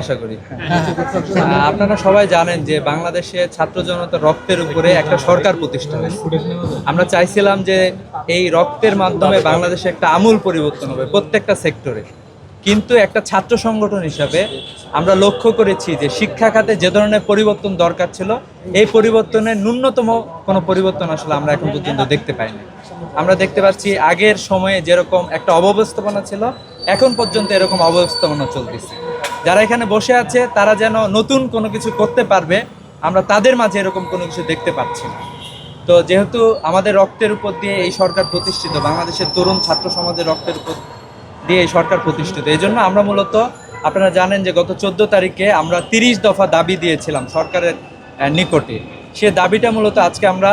আশা করি। আপনারা সবাই জানেন যে বাংলাদেশে ছাত্র জনতা রক্তের উপরে একটা সরকার প্রতিষ্ঠা হয়েছে। আমরা চাইছিলাম যে এই রক্তের মাধ্যমে বাংলাদেশে একটা আমূল পরিবর্তন হবে প্রত্যেকটা সেক্টরে। কিন্তু একটা ছাত্র সংগঠন হিসাবে আমরা লক্ষ্য করেছি যে শিক্ষা খাতে যে ধরনের পরিবর্তন দরকার ছিল, এই পরিবর্তনের ন্যূনতম কোনো পরিবর্তন আসলে আমরা এখন পর্যন্ত দেখতে পাইনি। আমরা দেখতে পাচ্ছি আগের সময়ে যেরকম একটা অব্যবস্থাপনা ছিল, এখন পর্যন্ত এরকম অব্যবস্থাপনা চলতেছে। যারা এখানে বসে আছে, তারা যেন নতুন কোনো কিছু করতে পারবে, আমরা তাদের মাঝে এরকম কোনো কিছু দেখতে পাচ্ছি না। তো যেহেতু আমাদের রক্তের উপর দিয়ে এই সরকার প্রতিষ্ঠিত, বাংলাদেশের তরুণ ছাত্র সমাজের রক্তের উপর দিয়ে এই সরকার প্রতিষ্ঠিত, এই জন্য আমরা মূলত, আপনারা জানেন যে গত চোদ্দ তারিখে আমরা তিরিশ দফা দাবি দিয়েছিলাম সরকারের নিকটে। সে দাবিটা মূলত আজকে আমরা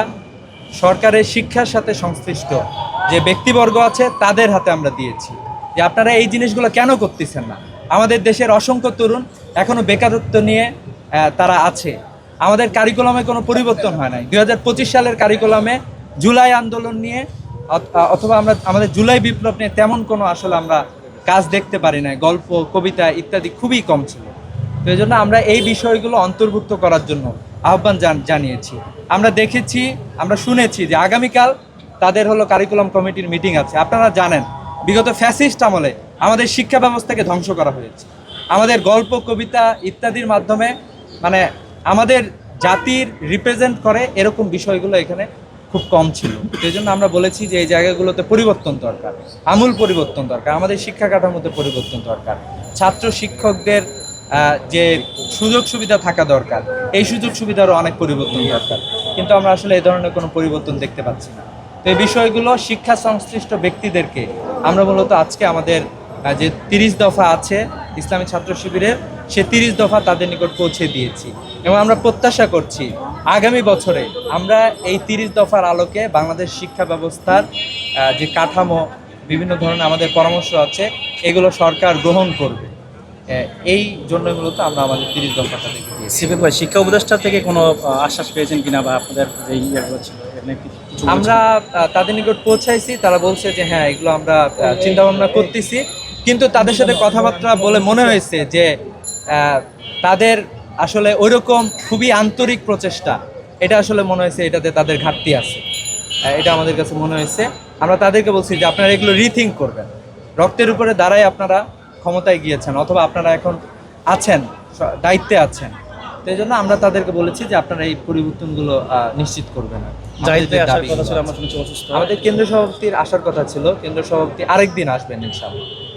সরকারের শিক্ষার সাথে সংশ্লিষ্ট যে ব্যক্তিবর্গ আছে, তাদের হাতে আমরা দিয়েছি। যে আপনারা এই জিনিসগুলো কেন করতেছেন না? আমাদের দেশের অসংখ্য তরুণ এখনও বেকারত্ব নিয়ে তারা আছে। আমাদের কারিকুলামে কোনো পরিবর্তন হয় নাই। দু হাজার পঁচিশ সালের কারিকুলামে জুলাই আন্দোলন নিয়ে অথবা আমরা, আমাদের জুলাই বিপ্লব নিয়ে তেমন কোনো আসলে আমরা কাজ দেখতে পারি না গল্প, কবিতা ইত্যাদি খুবই কম ছিল। তো এই জন্য আমরা এই বিষয়গুলো অন্তর্ভুক্ত করার জন্য আহ্বান জান- জানিয়েছি। আমরা দেখেছি, আমরা শুনেছি যে আগামীকাল তাদের হলো কারিকুলাম কমিটির মিটিং আছে। আপনারা জানেন, বিগত ফ্যাসিস্ট আমলে আমাদের শিক্ষা ব্যবস্থাকে ধ্বংস করা হয়েছে। আমাদের গল্প, কবিতা ইত্যাদির মাধ্যমে মানে আমাদের জাতির রিপ্রেজেন্ট করে এরকম বিষয়গুলো এখানে খুব কম ছিল। সেই জন্য আমরা বলেছি যে এই জায়গাগুলোতে পরিবর্তন দরকার, আমূল পরিবর্তন দরকার, আমাদের শিক্ষা কাঠামোতে পরিবর্তন দরকার। ছাত্র শিক্ষকদের যে সুযোগ সুবিধা থাকা দরকার, এই সুযোগ সুবিধারও অনেক পরিবর্তন দরকার। কিন্তু আমরা আসলে এই ধরনের কোনো পরিবর্তন দেখতে পাচ্ছি না। তো এই বিষয়গুলো শিক্ষা সংশ্লিষ্ট ব্যক্তিদেরকে আমরা মূলত আজকে আমাদের যে তিরিশ দফা আছে ইসলামী ছাত্র শিবিরের সে তিরিশ দফা তাদের নিকট পৌঁছে দিয়েছি। এবং আমরা প্রত্যাশা করছি আগামী বছরে আমরা এই তিরিশ দফার আলোকে বাংলাদেশ শিক্ষা ব্যবস্থার যে কাঠামো বিভিন্ন ধরনের আমাদের পরামর্শ আছে এগুলো সরকার গ্রহণ করবে। এই জন্য মূলত আমরা আমাদের তিরিশ দফাটা দেখে দিয়েছি। ভাই শিক্ষা উপদেষ্টা থেকে কোনো আশ্বাস পেয়েছেন কিনা বা আপনাদের যে ইয়েগুলো ছিল? আমরা তাদের নিকট পৌঁছাইছি তারা বলছে যে হ্যাঁ এগুলো আমরা চিন্তা ভাবনা করতেছি। কিন্তু তাদের সাথে কথাবার্তা বলে মনে হয়েছে যে তাদের আসলে ওইরকম খুবই আন্তরিক প্রচেষ্টা। এটা আসলে মনে হয়েছে এটাতে তাদের ঘাটতি আছে। এটা আমাদের কাছে মনে হয়েছে। আমরা তাদেরকে বলছি যে আপনারা এগুলো রিথিঙ্ক করবেন। রক্তের উপরে দাঁড়ায় আপনারা ক্ষমতায় গিয়েছেন অথবা আপনারা এখন আছেন দায়িত্বে আছেন। সেই জন্য আমরা তাদেরকে বলেছি যে আপনারা এই পরিবর্তনগুলো আহ, নিশ্চিত করবেন। আমাদের কেন্দ্র সভাপতির আসার কথা ছিল। কেন্দ্র সভাপতি আরেকদিন আসবেন ইনশাআল্লাহ।